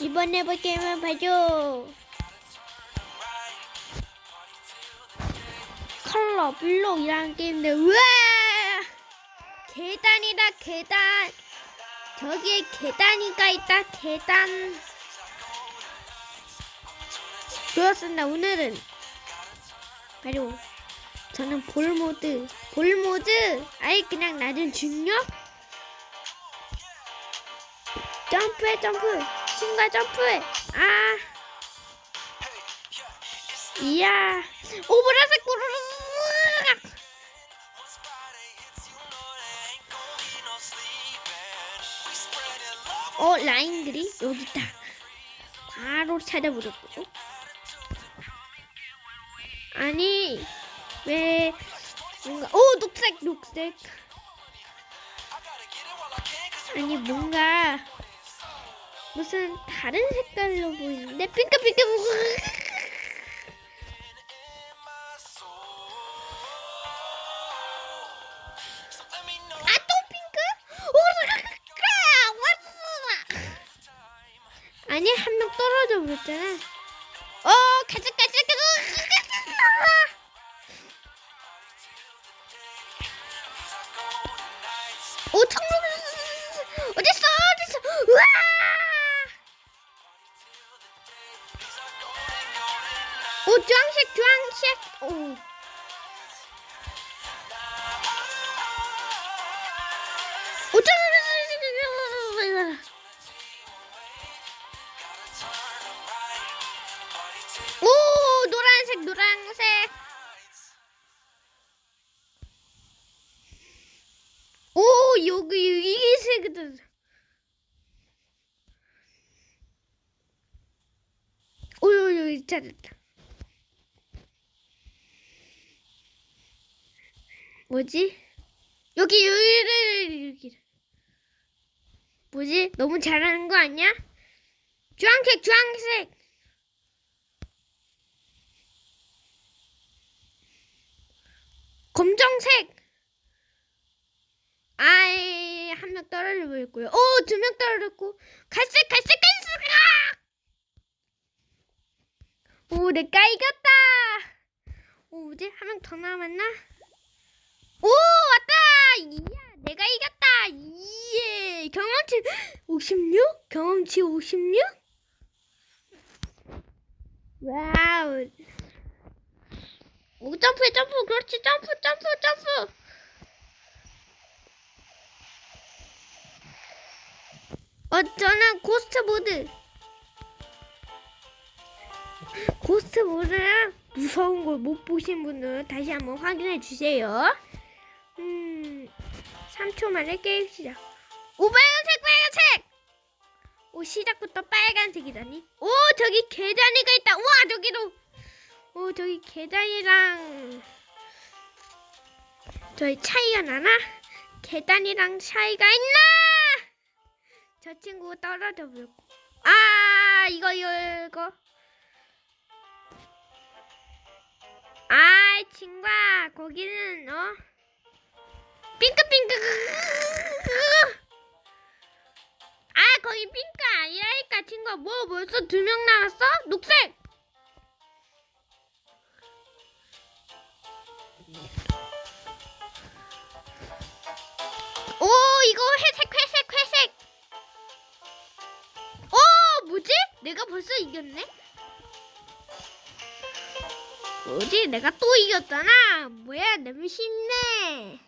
이번 해볼 게임을 봐줘. 컬러 블록이라는 게임인데 우와! 계단이다 계단. 저기에 계단이가 있다 계단. 그렇습니다 오늘은. 바로 저는 볼 모드 볼 모드? 아예 그냥 낮은 중력? 점프해 점프 친구야 점프해. 아. 이야. 오 보라색 꼬르르. 어 라인들이 여기 있다. 바로 찾아버렸고. 아니 왜 뭔가 오 녹색 녹색. 아니 뭔가 무슨 다른 색깔로 보이는데? 핑크핑크. 아또 핑크? 아니 한 명 떨어져 버렸잖아. 어 가자 가자 가자. 오 청룡 어딨어 어딨어. 우와 노란색 노란색. 오 여기 이게 색이다. 오 여기 찾았다. 뭐지? 여기 여기 여기. 뭐지? 너무 잘하는 거 아니야? 주황색 주황색 검정색. 아이 한 명 떨어져 버렸고요. 오 두 명 떨어졌고 갈색 갈색 갈색. 아! 오 내가 이겼다. 오 뭐지 한명 더 남았나? 오 왔다. 이야 내가 이겼다. 예 경험치 56 경험치 56. 와우. 오 점프해 점프. 그렇지 점프 점프 점프. 어 저는 고스트 모드. 고스트 모드랑 무서운 걸 못 보신 분은 다시 한번 확인해 주세요. 음 3초 만에 게임 시작. 오 빨간색 빨간색! 오 시작부터 빨간색이다니? 오 저기 계단이가 있다. 우와 저기도 오 저기 계단이랑 저희 차이가 나나? 계단이랑 차이가 있나? 저 친구 떨어져 버렸고 아 이거 이거 이거 아 친구야 거기는 어 핑크핑크 아 거기 핑크 아니라니까 친구야 뭐 벌써 두 명 남았어? 녹색 이거 회색 회색 회색 오 뭐지? 내가 벌써 이겼네? 뭐지? 내가 또 이겼잖아 뭐야 너무 쉽네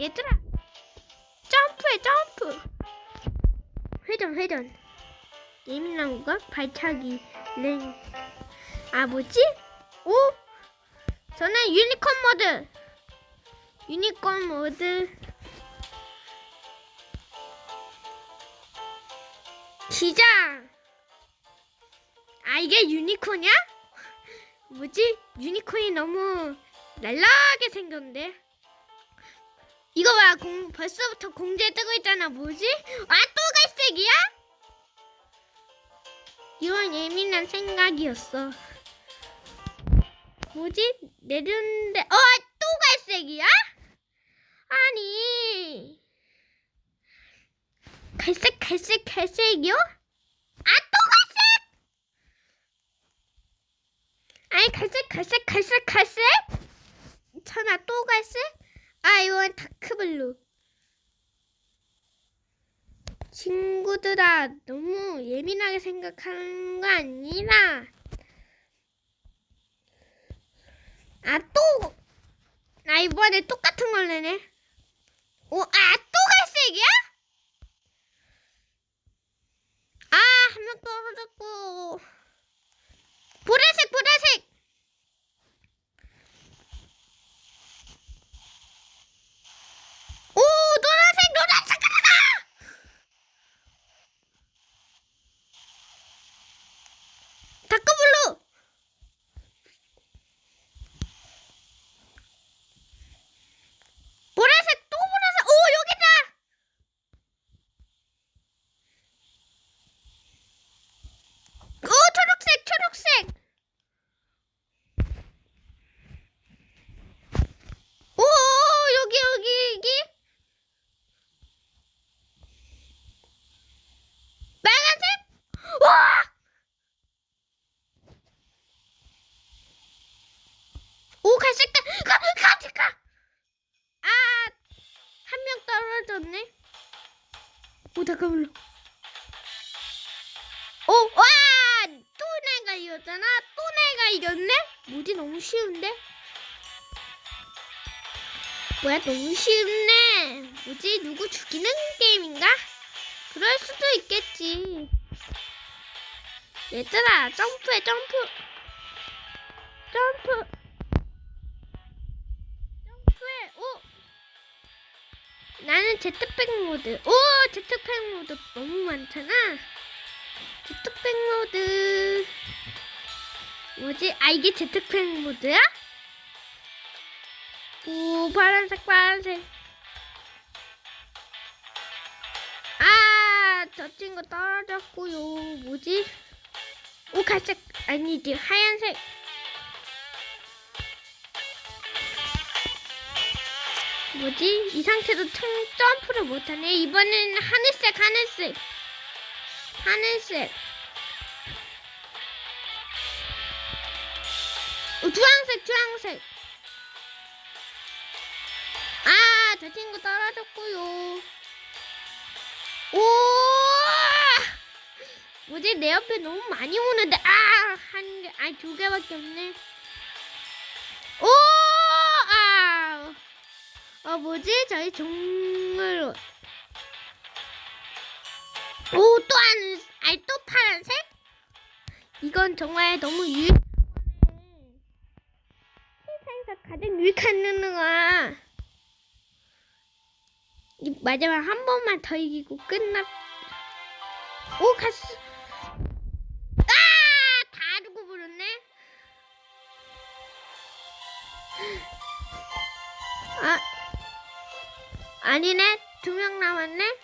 얘들아 점프해 점프 회전 회전 예민한 거 발차기 랭아 뭐지? 오 저는 유니콘 모드. 유니콘 모드. 시작. 아 이게 유니콘이야? 뭐지? 유니콘이 너무 날라게 생겼는데. 이거 봐, 공, 벌써부터 공지에 뜨고 있잖아. 뭐지? 아, 또 갈색이야? 이건 예민한 생각이었어. 뭐지? 내렸는데 어! 또 갈색이야? 아니 갈색 갈색 갈색이요? 아 또 갈색? 아니 갈색 갈색 갈색 갈색? 천아 또 갈색? 아 이건 다크블루 친구들아 너무 예민하게 생각하는 거 아니라 아또나 이번에 똑같은 걸 내네 오, 아, 또 갈색이야? 아, 한 명떨어졌고. 보라색, 보라색! 오, 노란색, 노란색, 가라! 다크블루! 보라색, 또 보라색! 오, 여기다! 오, 초록색, 초록색! 오, 여기, 여기, 여기! 빨간색? 와! 오, 갈색, 가, 가, 같이 가! 아, 한 명 떨어졌네. 오, 잠깐만요. 오, 와! 또 내가 이겼잖아. 또 내가 이겼네? 뭐지? 너무 쉬운데? 뭐야, 너무 쉽네. 뭐지? 누구 죽이는 게임인가? 그럴 수도 있겠지. 얘들아, 점프해, 점프. 점프. 나는 제트팩 모드. 오, 제트팩 모드 너무 많잖아. 제트팩 모드. 뭐지? 아, 이게 제트팩 모드야? 오, 파란색, 파란색. 아, 저 친구 떨어졌고요. 뭐지? 오, 갈색. 아니지, 하얀색. 뭐지? 이 상태로 청, 점프를 못하네. 이번에는 하늘색, 하늘색. 하늘색. 어, 주황색, 주황색. 아, 저 친구 떨어졌고요. 오! 뭐지? 내 옆에 너무 많이 오는데, 아! 한 개, 아니, 두 개밖에 없네. 어, 뭐지? 저희 정글. 오, 또 한, 아니, 또 파란색? 이건 정말 너무 거네. 세상에서 가장 유익한 누누가. 이 마지막 한 번만 더 이기고 끝났. 오, 갔어. 아! 아. 아니네. 두 명 남았네.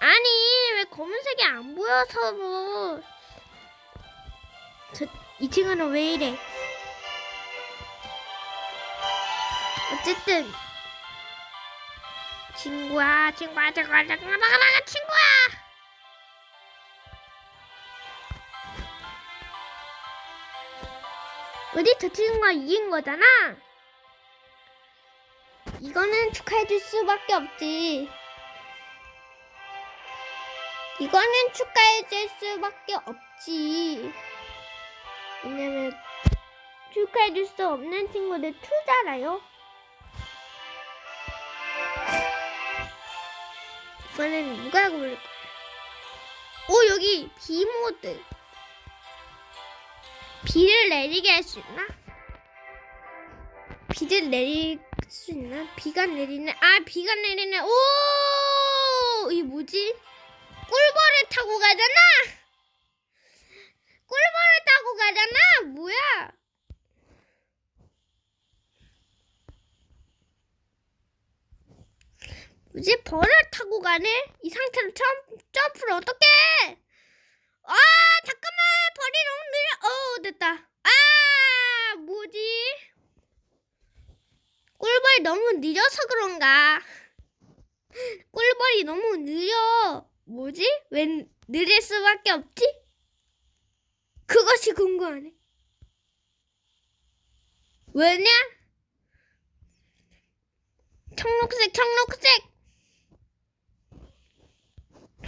아니, 왜 검은색이 안 보여서 뭐. 저, 이 친구는 왜 이래? 어쨌든. 친구야, 친구야, 친구야, 친구야, 친구야, 친구야! 어디 저 친구가 이긴 거잖아? 이거는 축하해줄 수밖에 없지. 이거는 축하해줄 수밖에 없지. 왜냐면 축하해줄 수 없는 친구들 투잖아요. 이번엔 누가 고를 거야? 오 여기 비 모드. 비를 내리게 할 수 있나? 비를 내릴 수 있나? 비가 내리네. 아 비가 내리네. 오 이게 뭐지? 꿀벌을 타고 가잖아. 꿀벌을 타고 가잖아. 뭐야? 뭐지? 벌을 타고 가네? 이 상태로 점, 점프를 어떻게 해? 아, 잠깐만. 벌이 너무 느려. 어, 됐다. 아, 뭐지? 너무 느려서 그런가? 꿀벌이 너무 느려. 뭐지? 왜 느릴 수밖에 없지? 그것이 궁금하네. 왜냐? 청록색, 청록색.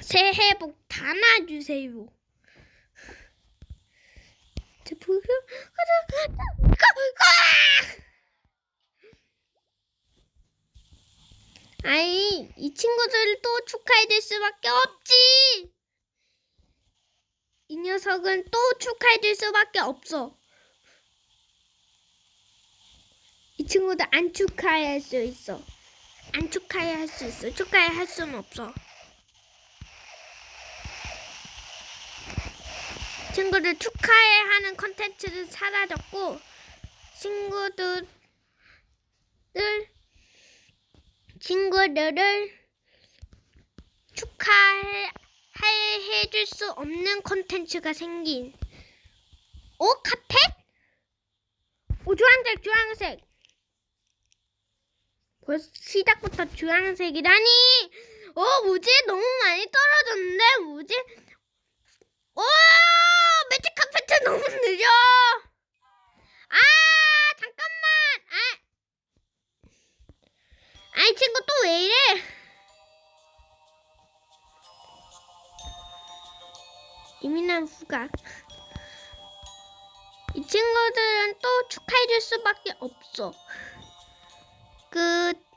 새해 복 담아주세요. 저 보여? 가자, 가자, 가, 가! 아이, 이 친구들을 또 축하해 줄 수밖에 없지. 이 녀석은 또 축하해 줄 수밖에 없어. 이 친구들 안 축하할 수 있어. 안 축하해 할 수 있어. 축하해 할 수는 없어. 친구들 축하해 하는 컨텐츠는 사라졌고 친구들을 친구들을 축하해 할- 해줄 수 없는 콘텐츠가 생긴. 오 카펫? 오 주황색 주황색. 벌써 시작부터 주황색이라니. 어 뭐지? 너무 많이 떨어졌는데 뭐지? 오 매직 카페트 너무 느려. 왜 이래? 예민한 후각. 이 친구들은 또 축하해줄 수밖에 없어. 끝.